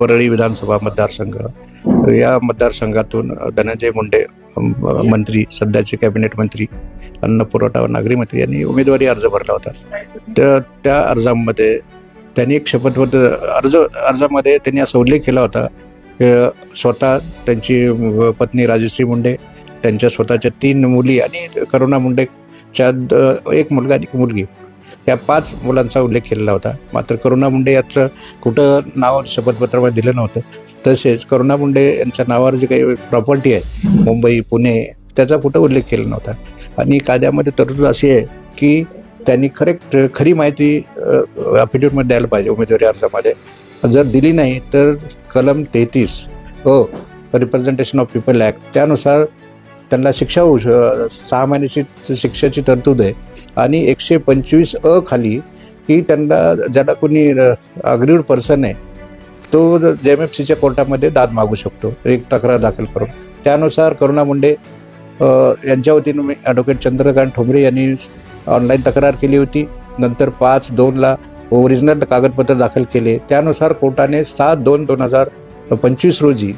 परळी विधानसभा मतदारसंघ. या मतदारसंघातून धनंजय मुंडे मंत्री सध्याचे कॅबिनेट मंत्री अन्न पुरवठा व नागरी मंत्री यांनी उमेदवारी अर्ज भरला होता. तर त्या अर्जामध्ये त्यांनी एक शपथपत्र अर्ज अर्जामध्ये त्यांनी असा उल्लेख केला होता स्वतः त्यांची पत्नी राजश्री मुंडे त्यांच्या स्वतःच्या तीन मुली आणि करुणा मुंडेच्या द- एक मुलगा आणि एक मुलगी. या पाच मुलांचा उल्लेख केलेला होता. मात्र करुणा मुंडे याचं कुठं नाव शपथपत्रामध्ये दिलं नव्हतं. तसेच करुणा मुंडे यांच्या नावावर जे काही प्रॉपर्टी आहे मुंबई पुणे त्याचा कुठं उल्लेख केला नव्हता. आणि कायद्यामध्ये तरतूद अशी आहे की त्यांनी खरेक्ट खरी माहिती अफिडेविटमध्ये द्यायला पाहिजे उमेदवारी अर्जामध्ये. जर दिली नाही तर कलम तेहतीस अ रिप्रेझेंटेशन ऑफ पीपल ॲक्ट त्यानुसार त्यांना शिक्षा होऊ श- सहा महिन्याची शिक्षेची तरतूद आहे. आणि एकशे पंचवीस अ खाली की त्यांना ज्याला कोणी अग्रीड पर्सन आहे तो जे एम एफ सीच्या कोर्टामध्ये दाद मागू शकतो. एक तक्रार दाखल करून. त्यानुसार करुणा मुंडे यांच्या वतीनं मी ॲडव्होकेट चंद्रकांत ठोंबरे यांनी ऑनलाईन तक्रार केली होती. नंतर पाच दोनला ओरिजिनल कागदपत्र दाखल केले. त्यानुसार कोर्टाने सात दोन दोन हजार पंचवीस रोजी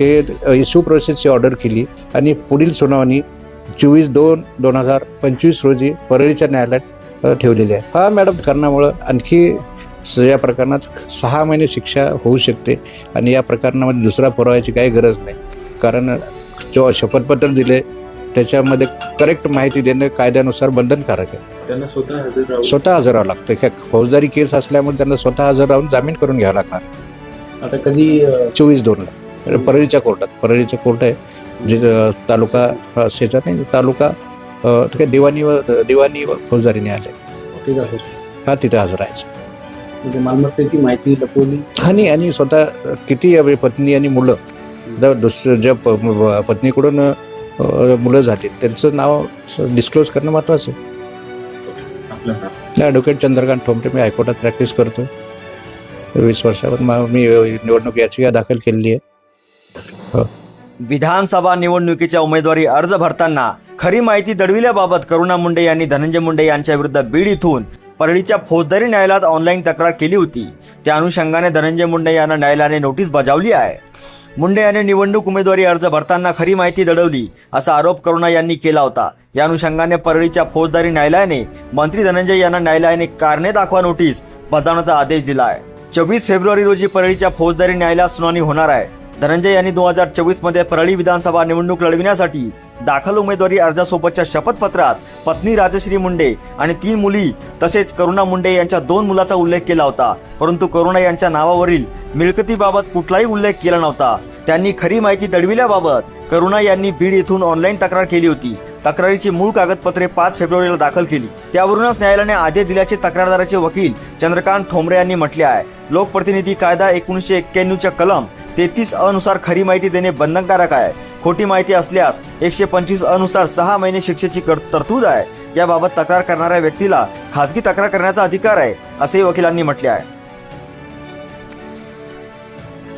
हे इश्यू प्रोसेसची ऑर्डर केली आणि पुढील सुनावणी चोवीस दोन दोन हजार पंचवीस रोजी परळीच्या न्यायालयात ठेवलेली आहे. हा मॅडम कारणामुळं आणखी या प्रकरणात सहा महिने शिक्षा होऊ शकते आणि या प्रकरणामध्ये दुसरा पुराव्याची काही गरज नाही. कारण जो शपथपत्र दिले त्याच्यामध्ये करेक्ट माहिती देणं कायद्यानुसार बंधनकारक आहे. त्यांना स्वतः स्वतः हजर राहावं लागतं. ह्या फौजदारी केस असल्यामुळे त्यांना स्वतः हजर राहून जामीन करून घ्यावा लागणार आता कधी चोवीस दोनला. परळीच्या कोर्टात. परळीचं कोर्ट आहे. जे अ, तालुका शेजा नाही तालुका काय दिवाणी व दिवाणी व फौजदारी न्यायालय. ठीक आहे सर. हा तिथे हजर राहायचं म्हणजे मालमत्तेची माहिती लपवली. आणि आणि स्वतः किती पत्नी आणि मुलं. आता दुसरं ज्या पत्नीकडून मुलं झाली त्यांचं नाव डिस्क्लोज करणं महत्त्वाचं आहे. ॲडव्होकेट चंद्रकांत ठोंबरे मी हायकोर्टात प्रॅक्टिस करतो वीस वर्षावर मी निवडणूक याचिका दाखल केलेली आहे. हो. विधानसभा निवडणुकीच्या उमेदवारी अर्ज भरताना खरी माहिती दडविल्याबाबत करुणा मुंडे यांनी धनंजय मुंडे यांच्या विरुद्ध बीड इथून परळीच्या फौजदारी न्यायालयात ऑनलाईन तक्रार केली होती. त्या अनुषंगाने धनंजय मुंडे यांना न्यायालयाने नोटीस बजावली आहे. मुंडे यांनी निवडणूक उमेदवारी अर्ज भरताना खरी माहिती दडवली असा आरोप करुणा यांनी केला होता. या अनुषंगाने परळीच्या फौजदारी न्यायालयाने मंत्री धनंजय यांना न्यायालयाने कारणे दाखवा नोटीस बजावण्याचा आदेश दिला आहे चोवीस फेब्रुवारी रोजी परळीच्या फौजदारी न्यायालयात सुनावणी होणार आहे. धनंजय यांनी दोन हजार चोवीसमध्ये परळी विधानसभा निवडणूक लढविण्यासाठी दाखल उमेदवारी अर्जासोबतच्या शपथपत्रात पत्नी राजश्री मुंडे आणि तीन मुली तसेच करुणा मुंडे यांच्या दोन मुलाचा उल्लेख केला होता. परंतु करुणा यांच्या नावावरील मिळकतीबाबत कुठलाही उल्लेख केला नव्हता. त्यांनी खरी माहिती दडविल्याबाबत करुणा यांनी बीड येथून ऑनलाईन तक्रार केली होती. तक्रारीची मूळ कागदपत्रे पाच फेब्रुवारीला दाखल केली. त्यावरूनच न्यायालयाने आदेश दिल्याचे तक्रारदाराचे वकील चंद्रकांत ठोंबरे यांनी म्हटले आहे. लोकप्रतिनिधी कायदा एकोणीसशे एक्क्याण्णवच्या कलम तेहतीस अनुसार खरी माहिती देणे बंधनकारक आहे. खोटी माहिती असल्यास एकशे पंचवीस अनुसार सहा महिने शिक्षेची तरतूद आहे. याबाबत तक्रार करणाऱ्या व्यक्तीला खासगी तक्रार करण्याचा अधिकार आहे असेही वकिलांनी म्हटले आहे.